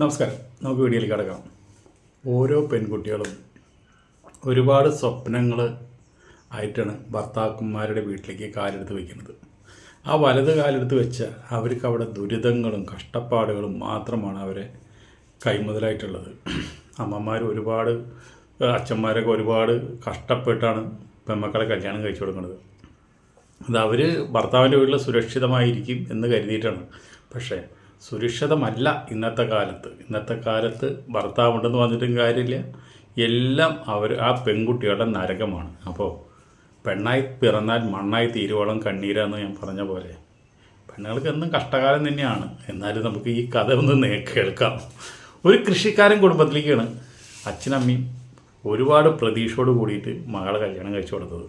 നമസ്കാരം. നമുക്ക് വീഡിയോയിലേക്ക് കിടക്കാം. ഓരോ പെൺകുട്ടികളും ഒരുപാട് സ്വപ്നങ്ങൾ ആയിട്ടാണ് ഭർത്താക്കന്മാരുടെ വീട്ടിലേക്ക് കാലെടുത്ത് വയ്ക്കുന്നത് ആ വലത് കാലെടുത്ത് വെച്ച അവർക്ക് അവിടെ ദുരിതങ്ങളും കഷ്ടപ്പാടുകളും മാത്രമാണ് അവരെ കൈമുതലായിട്ടുള്ളത്. അമ്മമാർ ഒരുപാട് അച്ഛന്മാരൊക്കെ ഒരുപാട് കഷ്ടപ്പെട്ടാണ് പെൺമക്കളെ കല്യാണം കഴിച്ചു കൊടുക്കുന്നത്. അത് അവർ ഭർത്താവിന്റെ വീട്ടിൽ സുരക്ഷിതമായിരിക്കും എന്ന് കരുതിയിട്ടാണ്. പക്ഷേ സുരക്ഷിതമല്ല ഇന്നത്തെ കാലത്ത്. ഇന്നത്തെ കാലത്ത് ഭർത്താവുണ്ടെന്ന് പറഞ്ഞിട്ടും കാര്യമില്ല. എല്ലാം അവർ ആ പെൺകുട്ടികളുടെ നരകമാണ്. അപ്പോൾ പെണ്ണായി പിറന്നാൽ മണ്ണായി തീരുവോളം കണ്ണീരാന്ന് ഞാൻ പറഞ്ഞ പോലെ. പെണ്ണുങ്ങൾക്ക് എന്നും കഷ്ടകാലം തന്നെയാണ്. എന്നാലും നമുക്ക് ഈ കഥ ഒന്ന് കേൾക്കാം. ഒരു കൃഷിക്കാരൻ കുടുംബത്തിലേക്കാണ് അച്ഛനമ്മയും ഒരുപാട് പ്രതീക്ഷയോട് കൂടിയിട്ട് മകളെ കല്യാണം കഴിച്ചു കൊടുത്തത്.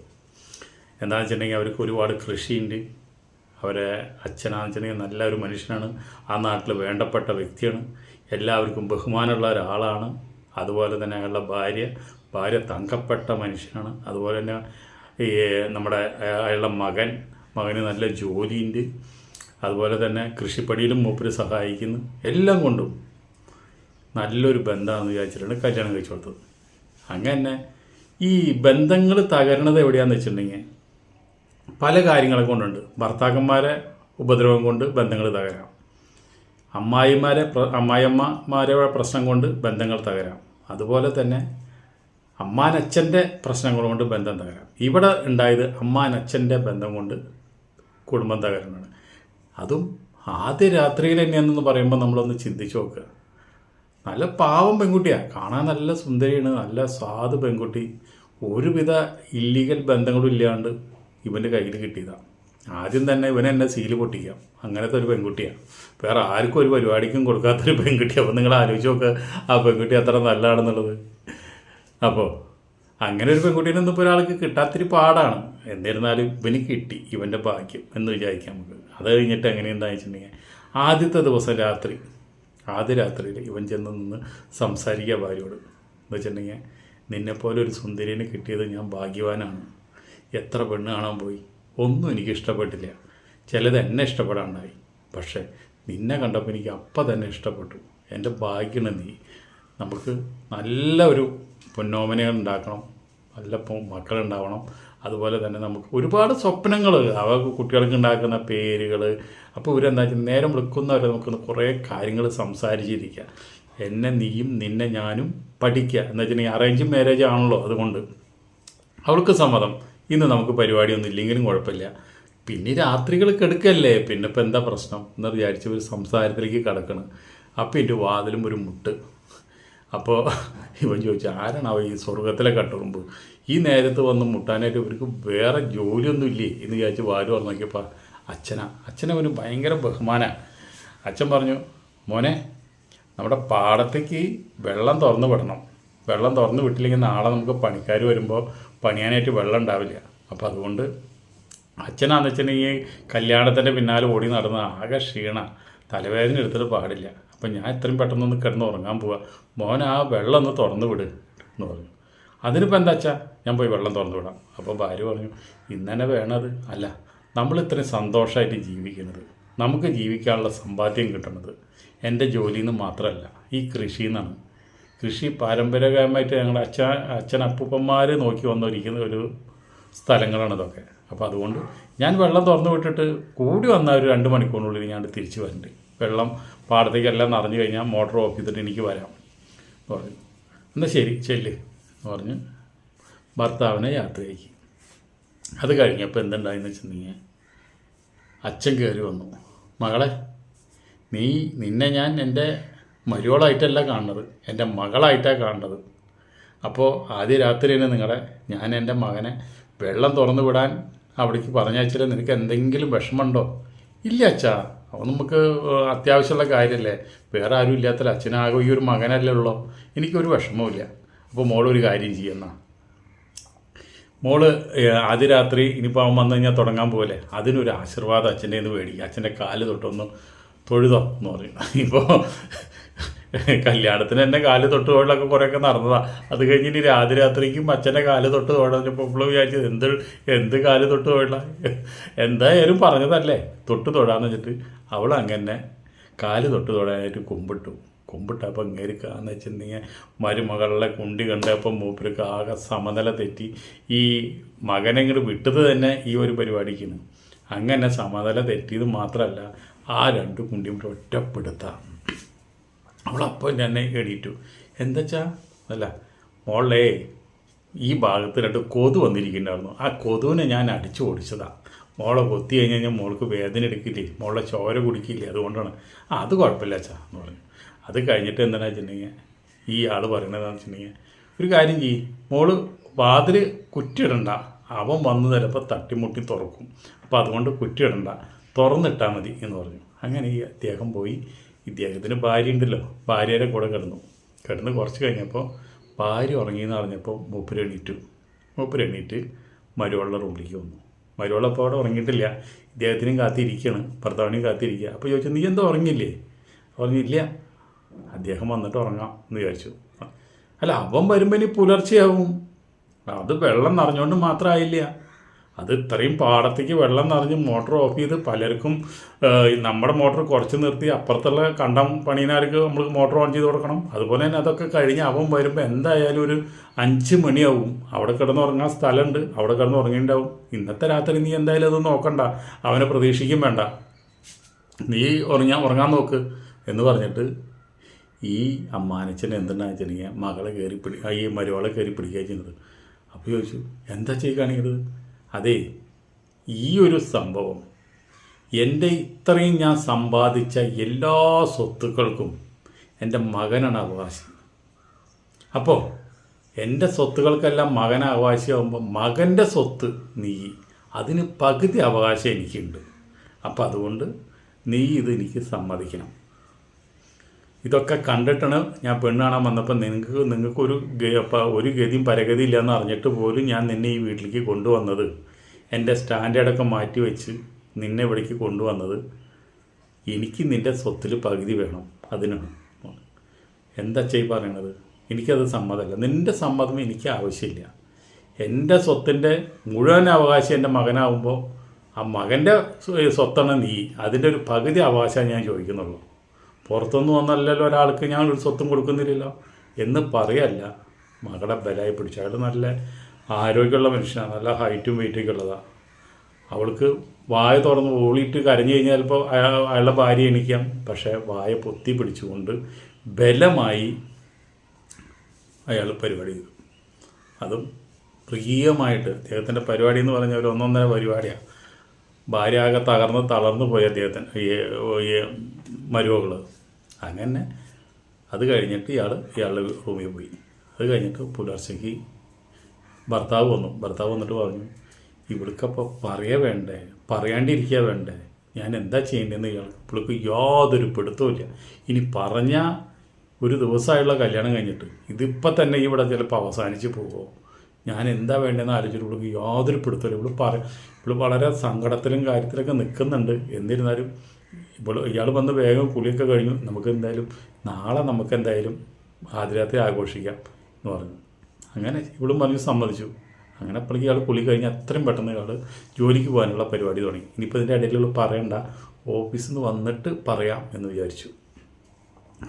എന്താണെന്ന് വെച്ചിട്ടുണ്ടെങ്കിൽ അവർക്ക് ഒരുപാട് കൃഷിയുണ്ട്. അവരെ അച്ഛനാണെന്ന് വെച്ചിട്ടുണ്ടെങ്കിൽ നല്ല ഒരു മനുഷ്യനാണ്. ആ നാട്ടിൽ വേണ്ടപ്പെട്ട വ്യക്തിയാണ്. എല്ലാവർക്കും ബഹുമാനമുള്ള ഒരാളാണ്. അതുപോലെ തന്നെ അയാളുടെ ഭാര്യ ഭാര്യ തങ്കപ്പെട്ട മനുഷ്യനാണ്. അതുപോലെ തന്നെ ഈ നമ്മുടെ അയാളുടെ മകൻ മകന് നല്ല ജോലിയുണ്ട്. അതുപോലെ തന്നെ കൃഷിപ്പണിയിലും മൂപ്പര് സഹായിക്കുന്നു. എല്ലാം കൊണ്ടും നല്ലൊരു ബന്ധമാണെന്ന് വിചാരിച്ചിട്ടാണ് കല്യാണം കഴിച്ചു കൊടുത്തത്. അങ്ങനെ ഈ ബന്ധങ്ങൾ തകരണത് എവിടെയാണെന്ന് വെച്ചിട്ടുണ്ടെങ്കിൽ പല കാര്യങ്ങളെ കൊണ്ടുണ്ട്. ഭർത്താക്കന്മാരെ ഉപദ്രവം കൊണ്ട് ബന്ധങ്ങൾ തകരാം. അമ്മായിമാരെ അമ്മായിയമ്മമാരെ പ്രശ്നം കൊണ്ട് ബന്ധങ്ങൾ തകരാം. അതുപോലെ തന്നെ അമ്മാനച്ഛന്റെ പ്രശ്നങ്ങൾ കൊണ്ട് ബന്ധം തകരാം. ഇവിടെ ഉണ്ടായത് അമ്മാനച്ഛന്റെ ബന്ധം കൊണ്ട് കുടുംബം തകരുന്നതാണ്. അതും ആദ്യ രാത്രിയിൽ തന്നെയാണെന്ന് പറയുമ്പോൾ നമ്മളൊന്ന് ചിന്തിച്ച് നോക്കുക. നല്ല പാവം പെൺകുട്ടിയാണ് കാണാൻ നല്ല സുന്ദരിയാണ്. നല്ല സ്വാദ് പെൺകുട്ടി. ഒരുവിധ ഇല്ലീഗൽ ബന്ധങ്ങളും ഇല്ലാണ്ട് ഇവന്റെ കയ്യിൽ കിട്ടിയതാണ് ആദ്യം തന്നെ ഇവനെ എന്നെ സീൽ പൊട്ടിക്കാം അങ്ങനത്തെ ഒരു പെൺകുട്ടിയാണ് വേറെ ആർക്കും ഒരു പരിപാടിക്കും കൊടുക്കാത്തൊരു പെൺകുട്ടി അപ്പോൾ നിങ്ങൾ ആലോചിച്ച് നോക്കുക ആ പെൺകുട്ടി അത്ര നല്ലതാണെന്നുള്ളത്. അപ്പോൾ അങ്ങനെ ഒരു പെൺകുട്ടീനൊന്നും ഇപ്പോൾ ഒരാൾക്ക് കിട്ടാത്തൊരു പാടാണ്. എന്നിരുന്നാലും ഇവന് കിട്ടി ഇവന്റെ ഭാഗ്യം എന്ന് വിചാരിക്കാം നമുക്ക്. അത് കഴിഞ്ഞിട്ട് എങ്ങനെയെന്താണെന്ന് വെച്ചിട്ടുണ്ടെങ്കിൽ ആദ്യത്തെ ദിവസം രാത്രി ആദ്യ രാത്രിയിൽ ഇവൻ ചെന്ന് നിന്ന് സംസാരിക്കുക ഭാര്യയോട്. എന്ന് വെച്ചിട്ടുണ്ടെങ്കിൽ നിന്നെപ്പോലെ ഒരു സുന്ദരിനെ കിട്ടിയത് ഞാൻ ഭാഗ്യവാനാണ്. എത്ര പെണ്ണ് കാണാൻ പോയി? ഒന്നും എനിക്ക് ഇഷ്ടപ്പെട്ടില്ല. ചിലത് എന്നെ ഇഷ്ടപ്പെടാണ്ടായി. പക്ഷേ നിന്നെ കണ്ടപ്പോൾ എനിക്ക് അപ്പം തന്നെ ഇഷ്ടപ്പെട്ടു. എന്റെ ഭാഗ്യമാണ് നീ. നമുക്ക് നല്ല ഒരു പൊന്നോമനകൾ ഉണ്ടാക്കണം. നല്ല മക്കളുണ്ടാവണം. അതുപോലെ തന്നെ നമുക്ക് ഒരുപാട് സ്വപ്നങ്ങൾ അവ കുട്ടികൾക്ക് ഉണ്ടാക്കുന്ന പേരുകൾ അപ്പോൾ ഇവരെന്താ വെച്ചാൽ നേരം വിളിക്കുന്നവരെ നമുക്ക് കുറേ കാര്യങ്ങൾ സംസാരിച്ചിരിക്കുക എന്നെ നീയും നിന്നെ ഞാനും പഠിക്കുക എന്ന് വെച്ചിട്ടുണ്ടെങ്കിൽ അറേഞ്ച് മാരേജ് ആണല്ലോ അതുകൊണ്ട്. അവൾക്ക് സമ്മതം. ഇന്ന് നമുക്ക് പരിപാടിയൊന്നും ഇല്ലെങ്കിലും കുഴപ്പമില്ല. പിന്നെ രാത്രികൾ കിടക്കല്ലേ? പിന്നെ ഇപ്പം എന്താ പ്രശ്നം? എന്ന് വിചാരിച്ച് ഒരു സംസാരത്തിലേക്ക് കിടക്കണം. അപ്പം എന്റെ വാതിലും ഒരു മുട്ട്. അപ്പോൾ ഇവൻ ചോദിച്ചു ആരാണാവ ഈ സ്വർഗത്തിലെ കട്ടുറുമ്പ്? ഈ നേരത്ത് വന്ന് മുട്ടാനായിട്ട് ഇവർക്ക് വേറെ ജോലിയൊന്നും ഇല്ലേ? എന്ന് വിചാരിച്ച് വാൽ പറഞ്ഞു നോക്കിയപ്പോൾ അച്ഛനാ. അച്ഛനവന് ഭയങ്കര ബഹുമാന. അച്ഛൻ പറഞ്ഞു മോനെ നമ്മുടെ പാടത്തേക്ക് വെള്ളം തുറന്നു വിടണം. വെള്ളം തുറന്ന് വിട്ടില്ലെങ്കിൽ നാളെ നമുക്ക് പണിക്കാർ വരുമ്പോൾ പണിയാനായിട്ട് വെള്ളം ഉണ്ടാവില്ല. അപ്പോൾ അതുകൊണ്ട് അച്ഛനാന്ന് വെച്ചിട്ടുണ്ടെങ്കിൽ കല്യാണത്തിന്റെ പിന്നാലെ ഓടി നടന്ന ആകെ ക്ഷീണ തലവേദന എടുത്തിട്ട് പാടില്ല. അപ്പം ഞാൻ ഇത്രയും പെട്ടെന്നൊന്ന് കിടന്ന് ഉറങ്ങാൻ പോവാ. മോൻ ആ വെള്ളം ഒന്ന് തുറന്ന് വിട് എന്ന് പറഞ്ഞു. അതിനിപ്പോൾ എന്താ അച്ഛാ? ഞാൻ പോയി വെള്ളം തുറന്ന് വിടാം. അപ്പോൾ ഭാര്യ പറഞ്ഞു ഇന്നനെ വേണത് അല്ല നമ്മൾ ഇത്രയും സന്തോഷമായിട്ട് ജീവിക്കുന്നത് നമുക്ക് ജീവിക്കാനുള്ള സമ്പാദ്യം കിട്ടുന്നത് എന്റെ ജോലിയിൽ നിന്ന് മാത്രമല്ല ഈ കൃഷിയിൽ നിന്നാണ്. കൃഷി പാരമ്പര്യമായിട്ട് ഞങ്ങളുടെ അച്ഛ അച്ഛൻ അപ്പൂപ്പന്മാർ നോക്കി വന്നിരിക്കുന്ന ഒരു സ്ഥലങ്ങളാണ് ഇതൊക്കെ. അപ്പോൾ അതുകൊണ്ട് ഞാൻ വെള്ളം തുറന്നു വിട്ടിട്ട് കൂടി വന്ന ഒരു രണ്ട് മണിക്കൂറിനുള്ളിൽ ഞാൻ തിരിച്ചു വരുന്നുണ്ട് വെള്ളം പാടത്തേക്കെല്ലാം നിറഞ്ഞു കഴിഞ്ഞാൽ മോട്ടർ ഓഫ് ചെയ്തിട്ട് എനിക്ക് വരാം പറഞ്ഞു. എന്നാൽ ശരി ചെല്ല് എന്ന് പറഞ്ഞ് ഭർത്താവിനെ യാത്രയാക്കി. അത് കഴിഞ്ഞപ്പോൾ എന്തുണ്ടായെന്ന് വെച്ചിട്ടുണ്ടെങ്കിൽ അച്ഛൻ കയറി വന്നു. മകളെ നീ നിന്നെ ഞാൻ എന്റെ മരുവളായിട്ടല്ല കാണുന്നത്. എന്റെ മകളായിട്ടാണ് കാണുന്നത്. അപ്പോൾ ആദ്യ രാത്രി തന്നെ നിങ്ങളെ ഞാൻ എന്റെ മകനെ വെള്ളം തുറന്നു വിടാൻ അവിടേക്ക് പറഞ്ഞയച്ചാൽ നിനക്ക് എന്തെങ്കിലും വിഷമമുണ്ടോ? ഇല്ല അച്ഛാ. അവൻ നമുക്ക് അത്യാവശ്യമുള്ള കാര്യമല്ലേ? വേറെ ആരും ഇല്ലാത്തല്ല? അച്ഛനാകെ ഈ ഒരു മകനല്ലേ ഉള്ളോ? എനിക്കൊരു വിഷമവുമില്ല. അപ്പോൾ മോളൊരു കാര്യം ചെയ്യുന്ന. മോൾ ആദ്യ രാത്രി ഇനിയിപ്പോൾ അവൻ വന്നു കഴിഞ്ഞാൽ തുടങ്ങാൻ പോലെ അതിനൊരു ആശീർവാദം അച്ഛന്റെ നിന്ന് മേടിക്കുക അച്ഛന്റെ കാൽ തൊട്ടൊന്ന് തൊഴുതോ എന്ന് പറയും ഇപ്പോൾ കല്യാണത്തിന് എന്നെ കാൽ തൊട്ട് തൊഴിലൊക്കെ കുറേയൊക്കെ നടന്നതാ. അത് കഴിഞ്ഞ് ഇനി രാത്രി രാത്രിക്കും അച്ഛന്റെ കാൽ തൊട്ട് തൊഴഞ്ഞപ്പോൾ ഇപ്പോൾ വിചാരിച്ചത് എന്ത് എന്ത് കാൽ തൊട്ട് തൊഴില എന്തായാലും പറഞ്ഞതല്ലേ. തൊട്ട് തൊഴാന്ന് വെച്ചിട്ട് അവൾ അങ്ങനെ കാൽ തൊട്ട് തൊടാനായിട്ട് കുമ്പിട്ടു. കുമ്പിട്ടപ്പോൾ എന്ന് വെച്ചിട്ടുണ്ടെങ്കിൽ മരുമകളുടെ കുണ്ടി കണ്ടപ്പോൾ മൂപ്പർക്ക് ആകെ സമനില തെറ്റി. ഈ മകനെങ്ങോട്ട് വിട്ടത് തന്നെ ഈ ഒരു പരിപാടിക്കാണ് അങ്ങനെ സമനില തെറ്റിയത് മാത്രമല്ല ആ രണ്ട് കുണ്ടിയും കൂടെ ഒറ്റപ്പെടുത്താം അവളപ്പോൾ തന്നെ എണീറ്റു. എന്താച്ചാ? അല്ല മോളെ ഈ ഭാഗത്ത് രണ്ട് കൊതു വന്നിരിക്കുന്നുണ്ടായിരുന്നു. ആ കൊതുവിനെ ഞാൻ അടിച്ചു ഓടിച്ചതാണ് മോളെ കൊത്തി കഴിഞ്ഞ് കഴിഞ്ഞാൽ മോൾക്ക് വേദന എടുക്കില്ലേ? മോളെ ചോര കുടിക്കില്ലേ? അതുകൊണ്ടാണ്. ആ അത് കുഴപ്പമില്ല അച്ഛാ എന്ന് പറഞ്ഞു. അത് കഴിഞ്ഞിട്ട് എന്താണെന്ന് വെച്ചിട്ടുണ്ടെങ്കിൽ ഈ ആൾ പറയണതാണെന്ന് വെച്ചിട്ടുണ്ടെങ്കിൽ ഒരു കാര്യം ചെയ്യ്. മോൾ വാതിൽ കുറ്റിയിടണ്ട. അവൻ വന്ന് ചിലപ്പോൾ തട്ടിമുട്ടി തുറക്കും. അപ്പോൾ അതുകൊണ്ട് കുറ്റിയിടണ്ട. തുറന്നിട്ടാൽ മതി എന്ന് പറഞ്ഞു. അങ്ങനെ ഈ അദ്ദേഹം പോയി ഇദ്ദേഹത്തിന് ഭാര്യ ഉണ്ടല്ലോ ഭാര്യയുടെ കൂടെ കിടന്നു. കിടന്ന് കുറച്ച് കഴിഞ്ഞപ്പോൾ ഭാര്യ ഉറങ്ങിയെന്ന് അറിഞ്ഞപ്പോൾ മൂപ്പര് എണീറ്റു. മൂപ്പര് എണീറ്റ് മരുവള്ള റൂമിലേക്ക് വന്നു. മരുവള്ള അപ്പോൾ അവിടെ ഉറങ്ങിയിട്ടില്ല. ഇദ്ദേഹത്തിനും കാത്തിരിക്കുകയാണ്. ഭർത്താവിനെയും കാത്തിരിക്കുക. അപ്പോൾ ചോദിച്ചു നീ എന്താ ഉറങ്ങില്ലേ ഉറങ്ങിയില്ല അദ്ദേഹം വന്നിട്ട് ഉറങ്ങാം എന്ന് വിചാരിച്ചു. അല്ല അവൻ വരുമ്പോൾ ഇനി പുലർച്ചയാവും. അത് വെള്ളം നിറഞ്ഞുകൊണ്ട് മാത്രമായില്ല അത് ഇത്രയും പാടത്തേക്ക് വെള്ളം നിറഞ്ഞ് മോട്ടോർ ഓഫ് ചെയ്ത് പലർക്കും നമ്മുടെ മോട്ടർ കുറച്ച് നിർത്തി അപ്പുറത്തുള്ള കണ്ടം പണിയനാർക്ക് നമ്മൾ മോട്ടോർ ഓൺ ചെയ്ത് കൊടുക്കണം. അതുപോലെ തന്നെ അതൊക്കെ കഴിഞ്ഞ് അവൻ വരുമ്പോൾ എന്തായാലും ഒരു അഞ്ച് മണിയാവും. അവിടെ കിടന്നുറങ്ങാൻ സ്ഥലമുണ്ട്. അവിടെ കിടന്നുറങ്ങിയിട്ടുണ്ടാവും. ഇന്നത്തെ രാത്രി നീ എന്തായാലും അത് നോക്കണ്ട. അവനെ പ്രതീക്ഷിക്കും വേണ്ട. നീ ഉറങ്ങാൻ ഉറങ്ങാൻ നോക്ക് എന്ന് പറഞ്ഞിട്ട് ഈ അമ്മാനച്ചൻ എന്തുണ്ടാ വെച്ചിട്ടുണ്ടെങ്കിൽ മകളെ കയറി പിടി ഈ മരുവളെ കയറി പിടിക്കുക ചെയ്യുന്നത്. അപ്പോൾ ചോദിച്ചു എന്താ ചെയ്യ കാണിക്കുന്നത് അതെ ഈ ഒരു സംഭവം എന്റെ ഇത്രയും ഞാൻ സമ്പാദിച്ച എല്ലാ സ്വത്തുക്കൾക്കും എന്റെ മകനാണ് അവകാശം അപ്പോൾ എന്റെ സ്വത്തുക്കൾക്കെല്ലാം മകൻ അവകാശമാകുമ്പോൾ മകന്റെ സ്വത്ത് നീ അതിന് പകുതി അവകാശം എനിക്കുണ്ട്. അപ്പോൾ അതുകൊണ്ട് നീ ഇത് എനിക്ക് സമ്മതിക്കണം. ഇതൊക്കെ കണ്ടിട്ടാണ് ഞാൻ പെണ്ണ് കാണാൻ വന്നപ്പോൾ നിങ്ങൾക്ക് നിങ്ങൾക്കൊരു ഒരു ഗതിയും പരഗതി ഇല്ലയെന്ന് അറിഞ്ഞിട്ട് പോലും ഞാൻ നിന്നെ ഈ വീട്ടിലേക്ക് കൊണ്ടുവന്നത്. എന്റെ സ്റ്റാൻഡേർഡൊക്കെ മാറ്റി വെച്ച് നിന്നെ ഇവിടേക്ക് കൊണ്ടുവന്നത്. എനിക്ക് നിന്റെ സ്വത്തിൽ പകുതി വേണം. അതിനാണ് എന്താ ചെയ് പറയണത്? എനിക്കത് സമ്മതമല്ല. നിന്റെ സമ്മതം എനിക്ക് ആവശ്യമില്ല. എന്റെ സ്വത്തിന്റെ മുഴുവൻ അവകാശം എന്റെ മകനാവുമ്പോൾ ആ മകന്റെ സ്വത്താണ് നീ. അതിന്റെ ഒരു പകുതി അവകാശം ഞാൻ ചോദിക്കുന്നുള്ളൂ. പുറത്തൊന്നും വന്നല്ലല്ലോ ഒരാൾക്ക് ഞാൻ ഒരു സ്വത്തും കൊടുക്കുന്നില്ലല്ലോ എന്ന് പറയല്ല. മകളെ ബലായി പിടിച്ചു. അയാൾ നല്ല ആരോഗ്യമുള്ള മനുഷ്യനാണ്. നല്ല ഹൈറ്റും വെയിറ്റൊക്കെ ഉള്ളതാണ് അവൾക്ക് വായ തുറന്ന് ഓളിയിട്ട് കരഞ്ഞു കഴിഞ്ഞാൽ ചിലപ്പോൾ അയാൾ അയാളുടെ ഭാര്യ എണിക്കാം. പക്ഷേ വായ പൊത്തി പിടിച്ചുകൊണ്ട് ബലമായി അയാൾ പരിപാടി ചെയ്തു. അതും പ്രിയമായിട്ട് അദ്ദേഹത്തിന്റെ പരിപാടി എന്ന് പറഞ്ഞാൽ ഒരു ഒന്നൊന്നര പരിപാടിയാണ് ഭാര്യ ആകെ തകർന്ന് തളർന്നു പോയി അദ്ദേഹത്തിന് ഈ മരുമകൾ അങ്ങനെ അത് കഴിഞ്ഞിട്ട് ഇയാൾ ഇയാളുടെ റൂമിൽ പോയി. അത് കഴിഞ്ഞിട്ട് പുലർച്ചയ്ക്ക് ഭർത്താവ് വന്നു. ഭർത്താവ് വന്നിട്ട് പറഞ്ഞു ഇവിടുക്കപ്പോൾ പറയ വേണ്ടേ? പറയാണ്ടിരിക്കുക വേണ്ടേ? ഞാൻ എന്താ ചെയ്യേണ്ടതെന്ന് ഇയാൾ ഇവൾക്ക് യാതൊരു പിടുത്തവും ഇനി പറഞ്ഞ ഒരു ദിവസമായുള്ള കല്യാണം കഴിഞ്ഞിട്ട് ഇതിപ്പോൾ തന്നെ ഇവിടെ ചിലപ്പോൾ അവസാനിച്ച് പോകുമോ ഞാൻ എന്താ വേണ്ടതെന്ന് ആലോചിച്ചിട്ട് ഇവൾക്ക് യാതൊരു പിടുത്തമില്ല ഇവിടെ പറ ഇവിടെ വളരെ സങ്കടത്തിലും കാര്യത്തിലൊക്കെ നിൽക്കുന്നുണ്ട് എന്നിരുന്നാലും ഇപ്പോൾ ഇയാൾ വന്ന് വേഗം കുളിയൊക്കെ കഴിഞ്ഞു. നമുക്ക് എന്തായാലും നാളെ നമുക്ക് എന്തായാലും ആദ്യരാത്രി ആഘോഷിക്കാം എന്ന് പറഞ്ഞു. അങ്ങനെ ഇവളും പറഞ്ഞു സമ്മതിച്ചു. അങ്ങനെ അപ്പോഴേക്ക് ഇയാൾ കുളി കഴിഞ്ഞ് അത്രയും പെട്ടെന്ന് ഇയാൾ ജോലിക്ക് പോകാനുള്ള പരിപാടി തുടങ്ങി. ഇനിയിപ്പോൾ ഇതിന്റെ ഇടയിൽ പറയണ്ട ഓഫീസിൽ നിന്ന് വന്നിട്ട് പറയാം എന്ന് വിചാരിച്ചു.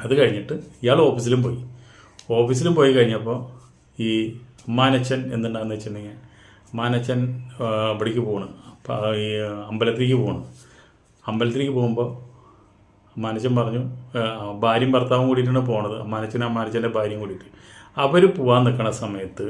അത് കഴിഞ്ഞിട്ട് ഇയാൾ ഓഫീസിലും പോയി. ഓഫീസിലും പോയി കഴിഞ്ഞപ്പോൾ ഈ അമ്മാനച്ചൻ എന്തുണ്ടാകുന്ന വെച്ചിട്ടുണ്ടെങ്കിൽ അമ്മാനച്ചൻ ഇവിടേക്ക് അപ്പോൾ ഈ അമ്പലത്തിലേക്ക് പോണ്. അമ്പലത്തിലേക്ക് പോകുമ്പോൾ അമ്മാനച്ചൻ പറഞ്ഞു ഭാര്യയും ഭർത്താവും കൂടിയിട്ടാണ് പോണത്. മാനച്ചനും അമ്മാനച്ചന്റെ ഭാര്യയും കൂടിയിട്ട്. അവർ പോകാൻ നിൽക്കുന്ന സമയത്ത്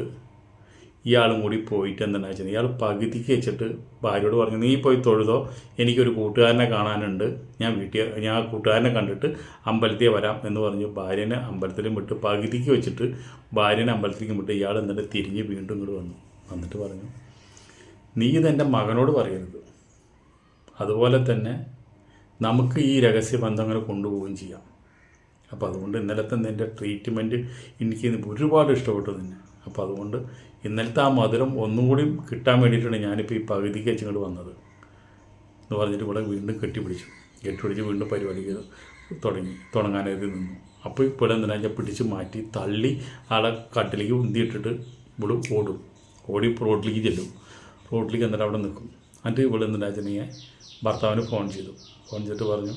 ഇയാളും കൂടി പോയിട്ട് എന്താണെന്ന് വെച്ചാൽ ഇയാൾ പകുതിക്ക് വെച്ചിട്ട് ഭാര്യയോട് പറഞ്ഞു നീ പോയി തൊഴുതോ? എനിക്കൊരു കൂട്ടുകാരനെ കാണാനുണ്ട്. ഞാൻ വീട്ടിൽ ഞാൻ കൂട്ടുകാരനെ കണ്ടിട്ട് അമ്പലത്തിൽ വരാം എന്ന് പറഞ്ഞു. ഭാര്യനെ അമ്പലത്തിലും വിട്ട് പകുതിക്ക് വെച്ചിട്ട് ഭാര്യനെ അമ്പലത്തിലേക്കും വിട്ട് ഇയാൾ എന്നിട്ട് തിരിഞ്ഞ് വീണ്ടും ഇങ്ങോട്ട് വന്നു. വന്നിട്ട് പറഞ്ഞു നീ ഇതെന്റെ മകനോട് പറയരുത്. അതുപോലെ തന്നെ നമുക്ക് ഈ രഹസ്യബന്ധങ്ങൾ കൊണ്ടുപോവുകയും ചെയ്യാം. അപ്പോൾ അതുകൊണ്ട് ഇന്നലത്തെ നിന്റെ ട്രീറ്റ്മെന്റ് എനിക്ക് ഒരുപാട് ഇഷ്ടപ്പെട്ടു നിന്നെ. അപ്പോൾ അതുകൊണ്ട് ഇന്നലത്തെ ആ മധുരം ഒന്നും കൂടി കിട്ടാൻ വേണ്ടിയിട്ടാണ് ഞാനിപ്പോൾ ഈ പകുതിക്ക് വെച്ചിങ്ങോട്ട് വന്നത്. എന്ന് പറഞ്ഞിട്ട് ഇവിടെ വീണ്ടും കെട്ടിപ്പിടിച്ചു. കെട്ടിപ്പിടിച്ച് വീണ്ടും പരിപാടിക്ക് തുടങ്ങി തുടങ്ങാനായിട്ട് നിന്നു. അപ്പോൾ ഇപ്പോൾ എന്തിനാ ഞാൻ പിടിച്ച് മാറ്റി തള്ളി ആളെ കട്ടിലേക്ക് ഉന്തിയിട്ടിട്ട് ഇവിടെ ഓടും. ഓടി റോഡിലേക്ക് ചെല്ലും. റോഡിലേക്ക് എന്നിട്ട് അവിടെ നിൽക്കും. എന്നിട്ട് ഇവിടെ എന്തിനാ വെച്ചിട്ടുണ്ടെങ്കിൽ ഭർത്താവിന് ഫോൺ ചെയ്തു. ഫോൺ ചെയ്തിട്ട് പറഞ്ഞു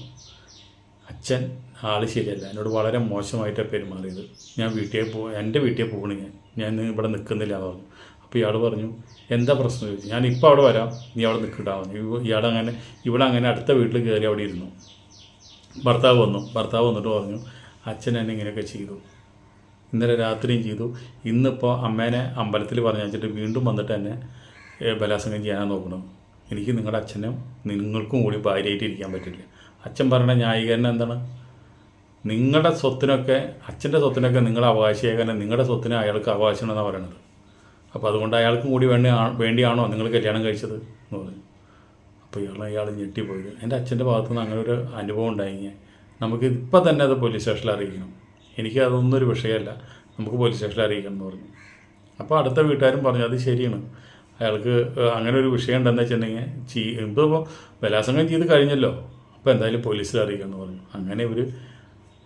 അച്ഛൻ ആൾ ശരിയല്ല. എന്നോട് വളരെ മോശമായിട്ടാണ് പെരുമാറിയത്. ഞാൻ വീട്ടിൽ പോ എന്റെ വീട്ടിൽ പോകണ ഞാൻ. ഞാൻ ഇവിടെ നിൽക്കുന്നില്ല പറഞ്ഞു. അപ്പോൾ ഇയാൾ പറഞ്ഞു എന്താ പ്രശ്നം? ചോദിച്ചു. ഞാൻ ഇപ്പോൾ അവിടെ വരാം. നീ അവിടെ നിൽക്കട്ടാ പറഞ്ഞു. ഇയാളങ്ങനെ ഇവിടെ അങ്ങനെ അടുത്ത വീട്ടിൽ കയറി അവിടെ ഇരുന്നു. ഭർത്താവ് വന്നു. ഭർത്താവ് വന്നിട്ട് പറഞ്ഞു അച്ഛൻ എന്നെ ഇങ്ങനെയൊക്കെ ചെയ്തു. ഇന്നലെ രാത്രിയും ചെയ്തു. ഇന്നിപ്പോൾ അമ്മേനെ അമ്പലത്തിൽ പറഞ്ഞു വെച്ചിട്ട് വീണ്ടും വന്നിട്ട് എന്നെ ബലാത്സംഗം ചെയ്യാനാണ് നോക്കണം എനിക്ക് നിങ്ങളുടെ അച്ഛനും നിങ്ങൾക്കും കൂടി ഭാര്യയായിട്ട് ഇരിക്കാൻ പറ്റില്ല. അച്ഛൻ പറഞ്ഞ ന്യായീകരണം എന്താണ്? നിങ്ങളുടെ സ്വത്തിനൊക്കെ അച്ഛന്റെ സ്വത്തിനൊക്കെ നിങ്ങൾ അവകാശിയാകാൻ നിങ്ങളുടെ സ്വത്തിന് അയാൾക്ക് അവകാശമാണെന്നാണ് പറയുന്നത് അപ്പോൾ അതുകൊണ്ട് അയാൾക്കും കൂടി വേണ്ടി വേണ്ടിയാണോ നിങ്ങൾ കല്യാണം കഴിച്ചത് എന്ന് പറഞ്ഞു. അപ്പോൾ ഇയാൾ അയാൾ ഞെട്ടിപ്പോയത്. എന്റെ അച്ഛന്റെ ഭാഗത്തു നിന്ന് അങ്ങനെ ഒരു അനുഭവം ഉണ്ടായി നമുക്ക് ഇപ്പം തന്നെ അത് പോലീസ് സ്റ്റേഷനിൽ അറിയിക്കണം. എനിക്ക് അതൊന്നും ഒരു വിഷയമല്ല. നമുക്ക് പോലീസ് സ്റ്റേഷനിൽ അറിയിക്കണം എന്ന് പറഞ്ഞു. അപ്പോൾ അടുത്ത വീട്ടുകാരും പറഞ്ഞു അത് ശരിയാണ്. അയാൾക്ക് അങ്ങനെ ഒരു വിഷയം ഉണ്ടെന്ന് വെച്ചിട്ടുണ്ടെങ്കിൽ ചീ ഇപ്പോൾ ബലാസംഗം ചെയ്ത് കഴിഞ്ഞല്ലോ. അപ്പോൾ എന്തായാലും പോലീസിൽ അറിയിക്കണം എന്ന് പറഞ്ഞു. അങ്ങനെ ഇവർ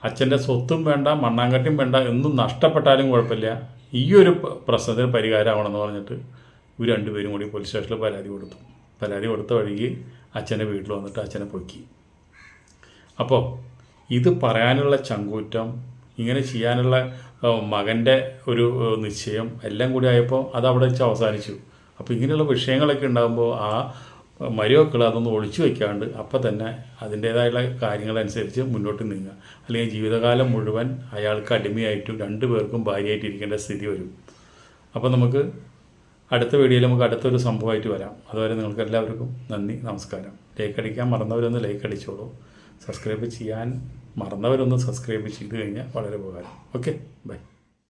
അച്ഛന്റെ സ്വത്തും വേണ്ട മണ്ണാങ്കട്ടിയും വേണ്ട എന്നും നഷ്ടപ്പെട്ടാലും കുഴപ്പമില്ല. ഈ ഒരു പ്രശ്നത്തിന് പരിഹാരമാവണമെന്ന് പറഞ്ഞിട്ട് ഇവർ രണ്ടുപേരും കൂടി പോലീസ് സ്റ്റേഷനിൽ പരാതി കൊടുത്തു. പരാതി കൊടുത്ത വഴിക്ക് അച്ഛന്റെ വീട്ടിൽ വന്നിട്ട് അച്ഛനെ പൊക്കി. അപ്പോൾ ഇത് പറയാനുള്ള ചങ്കൂറ്റം ഇങ്ങനെ ചെയ്യാനുള്ള മകന്റെ ഒരു നിശ്ചയം എല്ലാം കൂടി ആയപ്പോൾ അത് അവിടെ വെച്ച് അവസാനിച്ചു. അപ്പോൾ ഇങ്ങനെയുള്ള വിഷയങ്ങളൊക്കെ ഉണ്ടാകുമ്പോൾ ആ മരുമക്കൾ അതൊന്ന് ഒളിച്ചു വയ്ക്കാണ്ട് അപ്പം തന്നെ അതിന്റേതായുള്ള കാര്യങ്ങളനുസരിച്ച് മുന്നോട്ട് നീങ്ങുക. അല്ലെങ്കിൽ ജീവിതകാലം മുഴുവൻ അയാൾക്ക് അടിമയായിട്ടും രണ്ടു പേർക്കും ഭാര്യയായിട്ട് ഇരിക്കേണ്ട സ്ഥിതി വരും. അപ്പോൾ നമുക്ക് അടുത്ത വീഡിയോയിൽ നമുക്ക് അടുത്തൊരു സംഭവമായിട്ട് വരാം. അതുവരെ നിങ്ങൾക്ക് എല്ലാവർക്കും നന്ദി നമസ്കാരം. ലൈക്ക് അടിക്കാൻ മറന്നവരൊന്ന് ലൈക്ക് അടിച്ചോളൂ. സബ്സ്ക്രൈബ് ചെയ്യാൻ മറന്നവരൊന്ന് സബ്സ്ക്രൈബ് ചെയ്ത് കഴിഞ്ഞാൽ വളരെ ഉപകാരം. Okay bye.